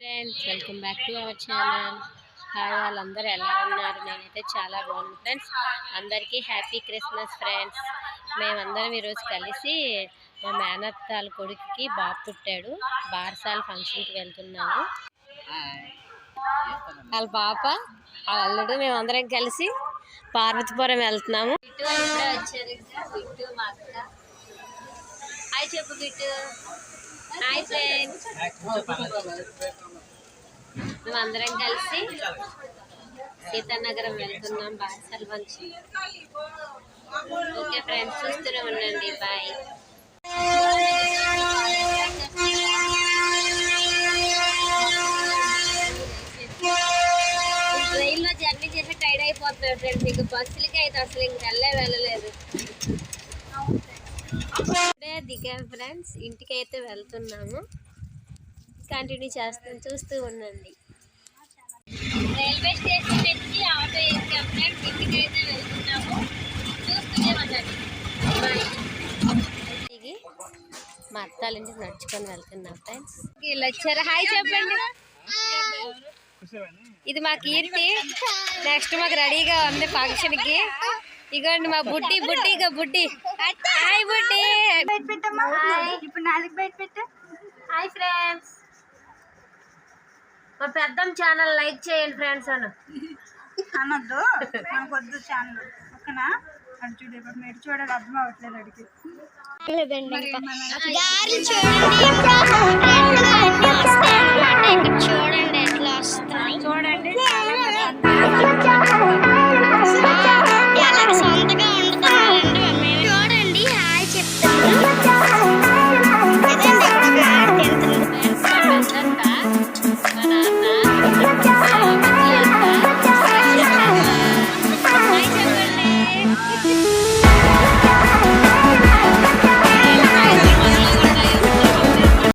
Friends welcome back to our channel hi వాళ్ళందరూ ఎలా ఉన్నారు? నేనైతే చాలా బాగున్నాను. ఫ్రెండ్స్ అందరికీ హ్యాపీ క్రిస్మస్ ఫ్రెండ్స్ మేమందరం ఈరోజు కలిసి మా మేనత్తాల కొడుకుకి బాబు పుట్టాడు. బార్సాల ఫంక్షన్కి వెళ్తున్నాము. వాళ్ళ పాప వాళ్ళ అల్లుడు మేమందరం కలిసి పార్వతీపురం వెళ్తున్నాము. వచ్చారు. చెప్పు హాయ్ ఫ్రెండ్స్ మేమందరం కలిసి సీతానగరం వెళ్తున్నాం బాసల్ వంచి ఓకే ఫ్రెండ్స్ చూస్తూనే ఉండండి. బాయ్ ట్రైన్లో జర్నీ చేసి టైడ్ అయిపోతున్నాయి ఫ్రెండ్స్ ఇంక బస్సులకి అయితే అసలు ఇంక వెళ్ళే వెళ్ళలేదు. ఇప్పుడే దిగాం ఫ్రెండ్స్. ఇంటికి అయితే వెళ్తున్నాము. కంటిన్యూ చేస్తాం. చూస్తూ ఉండండి. రైల్వే స్టేషన్ నుంచి ఆటో ఎక్కాం ఫ్రెండ్స్. ఇంటికి అయితే వెళ్తున్నాము. చూస్తూనే ఉండండి. దిగి మా అత్తాల ఇంటికి నడుచుకొని వెళ్తున్నాం ఫ్రెండ్స్. వీళ్ళు వచ్చారు. హాయ్ చెప్పండి. ఇది మా కీర్తి. నెక్స్ట్ మాకు రెడీగా ఉంది ఫంక్షన్కి ఇగోండి మా బుడ్డి బుడ్డిగా బుడ్డి హాయ్ బుడ్డి. ఇప్పుడు నాలుగు బయట పెట్టు. Hi friends. మా పెద్దమ్మ ఛానల్ లైక్ చేయండి ఫ్రెండ్స్ అను అనొద్దు. మనకు వద్దు ఛానల్. ఓకేనా? చూడు ఇప్పుడు మీరు చూడాలి అర్థం అవ్వట్లేదు అడిగి. మన